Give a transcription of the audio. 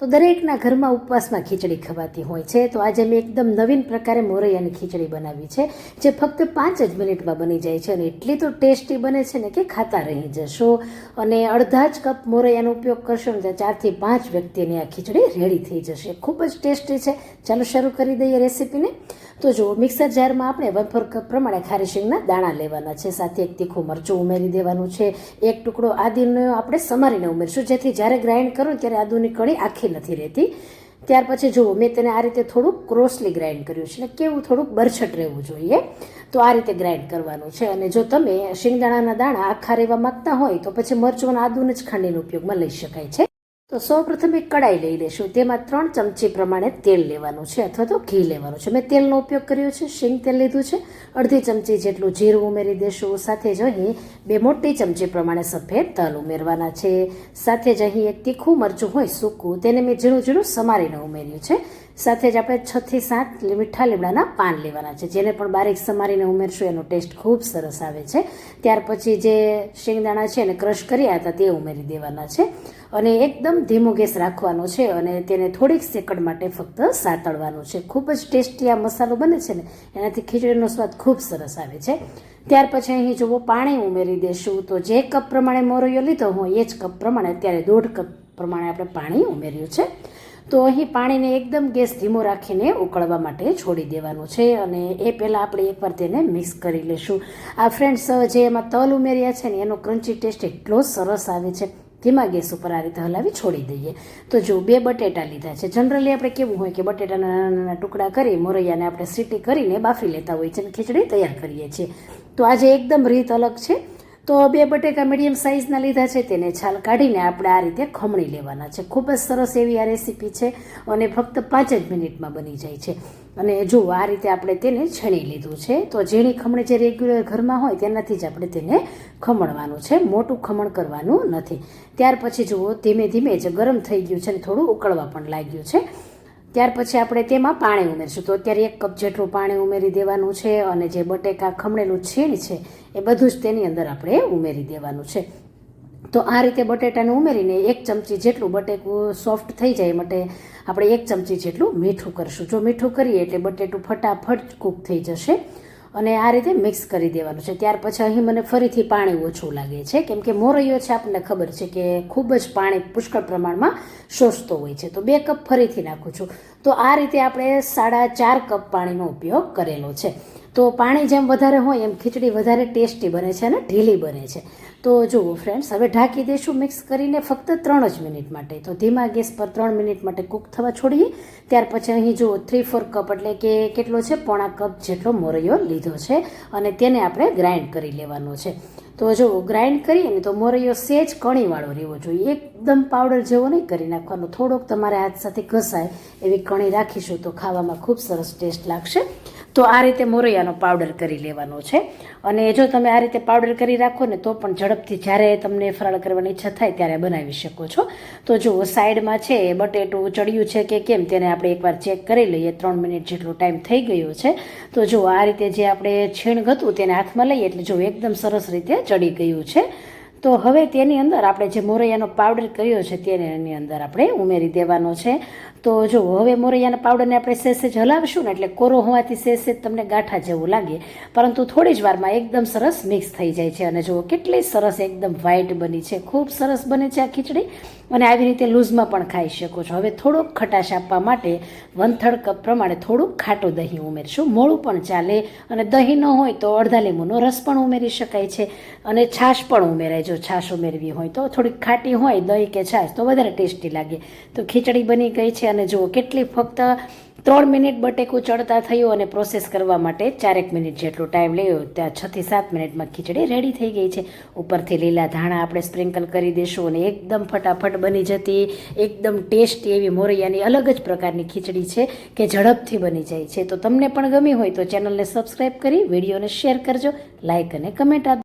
તો દરેકના ઘરમાં ઉપવાસમાં ખીચડી ખવાતી હોય છે. તો આજે મેં એકદમ નવીન પ્રકારે મોરૈયાની ખીચડી બનાવી છે, જે ફક્ત પાંચ જ મિનિટમાં બની જાય છે અને એટલી તો ટેસ્ટી બને છે ને કે ખાતા રહી જશો. અને અડધા જ કપ મોરૈયાનો ઉપયોગ કરશો ને ચારથી પાંચ વ્યક્તિની આ ખીચડી રેડી થઈ જશે. ખૂબ જ ટેસ્ટી છે. ચાલો શરૂ કરી દઈએ રેસીપીને. તો જુઓ, મિક્સર જારમાં આપણે વન ફોર કપ પ્રમાણે ખારી શીંગના દાણા લેવાના છે. સાથે એક તીખું મરચું ઉમેરી દેવાનું છે. એક ટુકડો આદુનો આપણે સમારીને ઉમેરીશું. જેથી જ્યારે ગ્રાઇન્ડ કરો ત્યારે આદુની કળી આખી નથી રહેતી. ત્યાર પછી જુઓ, મેં તેને આ રીતે થોડુંક ક્રોસલી ગ્રાઇન્ડ કર્યું છે ને કેવું થોડુંક બરછટ રહેવું જોઈએ. તો આ રીતે ગ્રાઇન્ડ કરવાનું છે અને જો તમે શિંગદાણાના દાણા આખા રહેવા માંગતા હોય તો પછી મરચું અને આદુને જ ખાંડીનો ઉપયોગમાં લઈ શકાય છે. તો સૌ પ્રથમ એક કડાઈ લઈ લેશું. તેમાં ત્રણ ચમચી પ્રમાણે તેલ લેવાનું છે અથવા તો ઘી લેવાનું છે. મેં તેલનો ઉપયોગ કર્યો છે, શીંગ તેલ લીધું છે. અડધી ચમચી જેટલું જીરું ઉમેરી દેશું. સાથે જ અહીં બે મોટી ચમચી પ્રમાણે સફેદ તલ ઉમેરવાના છે. સાથે જ અહીં એક તીખું મરચું હોય સૂકું, તેને મેં ઝીણું ઝીણું સમારીને ઉમેર્યું છે. સાથે જ આપણે છ થી સાત મીઠા લીમડાના પાન લેવાના છે. જેને પણ બારીક સમારીને ઉમેરશું, એનો ટેસ્ટ ખૂબ સરસ આવે છે. ત્યાર પછી જે શેંગદાણા છે એને ક્રશ કર્યા હતા, તે ઉમેરી દેવાના છે. અને એકદમ ધીમો ગેસ રાખવાનો છે અને તેને થોડીક સેકન્ડ માટે ફક્ત સાતળવાનું છે. ખૂબ જ ટેસ્ટી આ મસાલો બને છે ને, એનાથી ખીચડીનો સ્વાદ ખૂબ સરસ આવે છે. ત્યાર પછી અહીં જુઓ, પાણી ઉમેરી દેશું. તો જે કપ પ્રમાણે મોરૈયો લીધો, હું એ જ કપ પ્રમાણે, અત્યારે દોઢ કપ પ્રમાણે આપણે પાણી ઉમેર્યું છે. તો અહીં પાણીને એકદમ ગેસ ધીમો રાખીને ઉકળવા માટે છોડી દેવાનું છે અને એ પહેલાં આપણે એકવાર તેને મિક્સ કરી લઈશું આ ફ્રેન્ડ્સ, જે એમાં તલ ઉમેર્યા છે ને, એનો ક્રન્ચી ટેસ્ટ એટલો સરસ આવે છે. ધીમા ગેસ ઉપર આ રીતે હલાવી છોડી દઈએ. તો જો બે બટેટા લીધા છે, જનરલી આપણે કેવું હોય કે બટેટાના નાના નાના ટુકડા કરી, મોરૈયાને આપણે સીટી કરીને બાફી લેતા હોય છે અને ખીચડી તૈયાર કરીએ છીએ. તો આજે એકદમ રીત અલગ છે. તો બે બટેકા મીડિયમ સાઇઝના લીધા છે, તેને છાલ કાઢીને આપણે આ રીતે ખમણી લેવાના છે. ખૂબ જ સરસ એવી આ રેસીપી છે અને ફક્ત પાંચ જ મિનિટમાં બની જાય છે. અને જુઓ આ રીતે આપણે તેને છણી લીધું છે, તો ઝીણી ખમણી જે રેગ્યુલર ઘરમાં હોય તેનાથી જ આપણે તેને ખમણવાનું છે. મોટું ખમણ કરવાનું નથી. ત્યાર પછી જુઓ, ધીમે ધીમે જ ગરમ થઈ ગયું છે અને થોડું ઉકળવા પણ લાગ્યું છે. ત્યાર પછી આપણે તેમાં પાણી ઉમેરશું. તો અત્યારે એક કપ જેટલું પાણી ઉમેરી દેવાનું છે અને જે બટેકા ખમણેલું છીણ છે, એ બધું જ તેની અંદર આપણે ઉમેરી દેવાનું છે. તો આ રીતે બટેટાને ઉમેરીને એક ચમચી જેટલું બટેકું સોફ્ટ થઈ જાય માટે આપણે એક ચમચી જેટલું મીઠું કરશું. જો મીઠું કરીએ એટલે બટેટું ફટાફટ કૂક થઈ જશે. અને આ રીતે મિક્સ કરી દેવાનું છે. ત્યાર પછી અહીં મને ફરીથી પાણી ઓછું લાગે છે. કેમ કે મોરૈયો છે, આપણને ખબર છે કે ખૂબ જ પાણી પુષ્કળ પ્રમાણમાં શોષતો હોય છે. તો બે કપ ફરીથી નાખું છું. તો આ રીતે આપણે સાડા ચાર કપ પાણીનો ઉપયોગ કરેલો છે. તો પાણી જેમ વધારે હોય એમ ખીચડી વધારે ટેસ્ટી બને છે અને ઢીલી બને છે. તો જુઓ ફ્રેન્ડ્સ હવે ઢાંકી દઈશું મિક્સ કરીને ફક્ત ત્રણ જ મિનિટ માટે. તો ધીમા ગેસ પર ત્રણ મિનિટ માટે કૂક થવા છોડીએ. ત્યાર પછી અહીં જુઓ થ્રી ફોર કપ એટલે કે કેટલો છે? પોણા કપ જેટલો મોરૈયો લીધો છે અને તેને આપણે ગ્રાઇન્ડ કરી લેવાનો છે. તો જો ગ્રાઇન્ડ કરીએ ને તો મોરૈયો સેજ કણીવાળો રહેવો જોઈએ. એકદમ પાવડર જેવો નહીં કરી નાખવાનો. થોડોક તમારે હાથ સાથે ઘસાય એવી કણી રાખીશું તો ખાવામાં ખૂબ સરસ ટેસ્ટ લાગશે. તો આ રીતે મોરૈયાનો પાવડર કરી લેવાનો છે. અને જો તમે આ રીતે પાવડર કરી રાખો ને, તો પણ ઝડપથી જ્યારે તમને ફરાળ કરવાની ઈચ્છા થાય ત્યારે બનાવી શકો છો. તો જુઓ, સાઈડમાં છે, બટેટું ચડ્યું છે કે કેમ, તેને આપણે એકવાર ચેક કરી લઈએ. ત્રણ મિનિટ જેટલો ટાઈમ થઈ ગયો છે. તો જુઓ, આ રીતે જે આપણે છીણ ગતું તેને હાથમાં લઈએ એટલે જો એકદમ સરસ રીતે ચડી ગયું છે. તો હવે તેની અંદર આપણે જે મોરૈયાનો પાવડર કર્યો છે તેને એની અંદર આપણે ઉમેરી દેવાનો છે. તો જો હવે મોરૈયાના પાવડરને આપણે સેજ હલાવશું ને એટલે કોરો હોવાથી સેસે જ તમને ગાંઠા જેવું લાગે. પરંતુ થોડી જ વારમાં એકદમ સરસ મિક્સ થઈ જાય છે અને જુઓ કેટલી સરસ એકદમ વ્હાઇટ બની છે. ખૂબ સરસ બને છે આ ખીચડી અને આવી રીતે લૂઝમાં પણ ખાઈ શકો છો. હવે થોડોક ખટાશ આપવા માટે વન થર્ડ કપ પ્રમાણે થોડુંક ખાટું દહીં ઉમેરશું. મોળું પણ ચાલે અને દહીં ન હોય તો અડધા લીંબુનો રસ પણ ઉમેરી શકાય છે અને છાશ પણ ઉમેરાય જો છાશ ઉમેરવી હોય તો થોડીક ખાટી હોય, દહીં કે છાશ, તો વધારે ટેસ્ટી લાગે. તો ખીચડી બની ગઈ છે અને જુઓ કેટલી ફક્ત ત્રણ મિનિટ બટેકું ચડતા થયું અને પ્રોસેસ કરવા માટે ચારેક મિનિટ જેટલો ટાઈમ લેવો ત્યાં છથી સાત મિનિટમાં ખીચડી રેડી થઈ ગઈ છે. ઉપરથી લીલા ધાણા આપણે સ્પ્રિંકલ કરી દઈશું અને એકદમ ફટાફટ બની જતી, એકદમ ટેસ્ટી એવી મોરૈયાની અલગ જ પ્રકારની ખીચડી છે કે ઝડપથી બની જાય છે. તો તમને પણ ગમી હોય તો ચેનલને સબસ્ક્રાઈબ કરી, વિડીયોને શેર કરજો, લાઇક અને કમેન્ટ આપજો